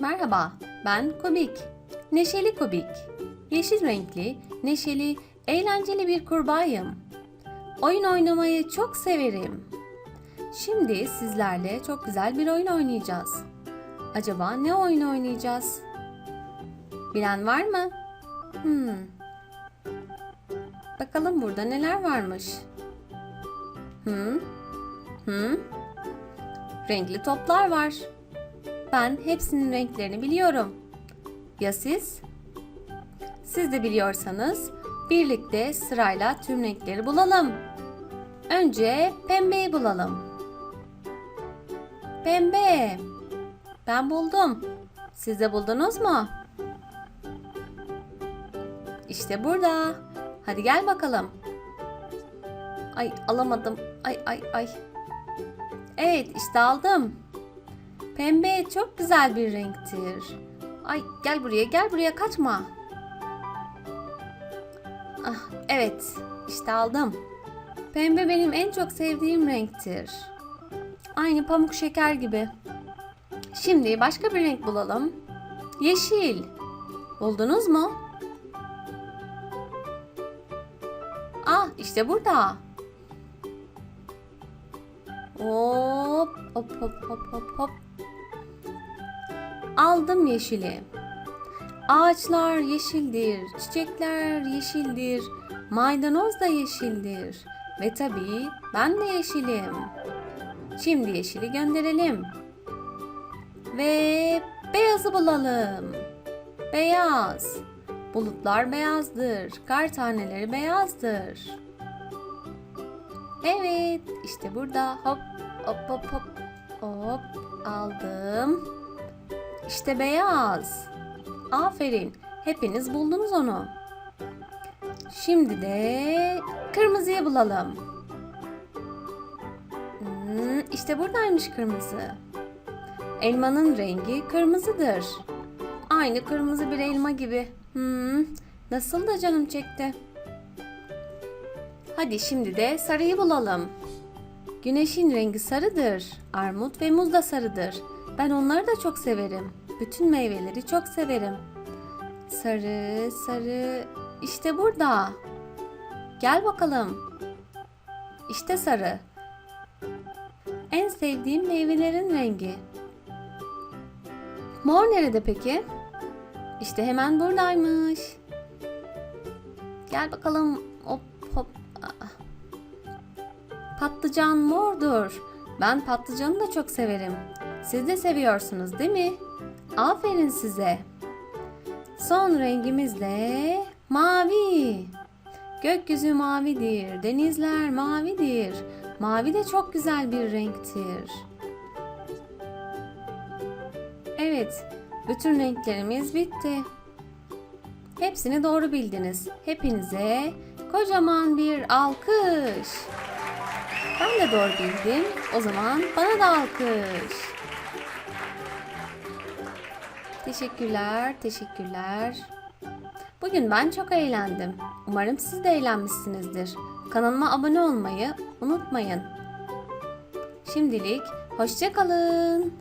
Merhaba, ben Kubik. Neşeli Kubik. Yeşil renkli, neşeli, eğlenceli bir kurbağayım. Oyun oynamayı çok severim. Şimdi sizlerle çok güzel bir oyun oynayacağız. Acaba ne oyun oynayacağız? Bilen var mı? Hmm. Bakalım burada neler varmış. Hı? Hı? Renkli toplar var. Ben hepsinin renklerini biliyorum. Ya siz? Siz de biliyorsanız birlikte sırayla tüm renkleri bulalım. Önce pembeyi bulalım. Pembe. Ben buldum. Siz de buldunuz mu? İşte burada. Hadi gel bakalım. Ay alamadım. Ay ay ay. Evet işte aldım. Pembe çok güzel bir renktir. Ay gel buraya gel buraya kaçma. Ah evet işte aldım. Pembe benim en çok sevdiğim renktir. Aynı pamuk şeker gibi. Şimdi başka bir renk bulalım. Yeşil. Buldunuz mu? Ah işte burada. Hop hop hop hop hop hop. Aldım yeşili. Ağaçlar yeşildir, çiçekler yeşildir, maydanoz da yeşildir. Ve tabii ben de yeşilim. Şimdi yeşili gönderelim. Ve beyazı bulalım. Beyaz. Bulutlar beyazdır, kar taneleri beyazdır. Evet, işte burada hop hop hop hop hop aldım. İşte beyaz. Aferin. Hepiniz buldunuz onu. Şimdi de kırmızıyı bulalım. Hmm, işte buradaymış kırmızı. Elmanın rengi kırmızıdır. Aynı kırmızı bir elma gibi. Hmm, nasıl da canım çekti. Hadi şimdi de sarıyı bulalım. Güneşin rengi sarıdır. Armut ve muz da sarıdır. Ben onları da çok severim. Bütün meyveleri çok severim. Sarı, sarı. İşte burada. Gel bakalım. İşte sarı. En sevdiğim meyvelerin rengi. Mor nerede peki? İşte hemen buradaymış. Gel bakalım. Hop hop. Patlıcan mordur. Ben patlıcanı da çok severim. Siz de seviyorsunuz değil mi? Aferin size. Son rengimiz de mavi. Gökyüzü mavidir, denizler mavidir. Mavi de çok güzel bir renktir. Evet, bütün renklerimiz bitti. Hepsini doğru bildiniz. Hepinize kocaman bir alkış. Ben de doğru bildim. O zaman bana da alkış. Teşekkürler, teşekkürler. Bugün ben çok eğlendim. Umarım siz de eğlenmişsinizdir. Kanalıma abone olmayı unutmayın. Şimdilik hoşça kalın.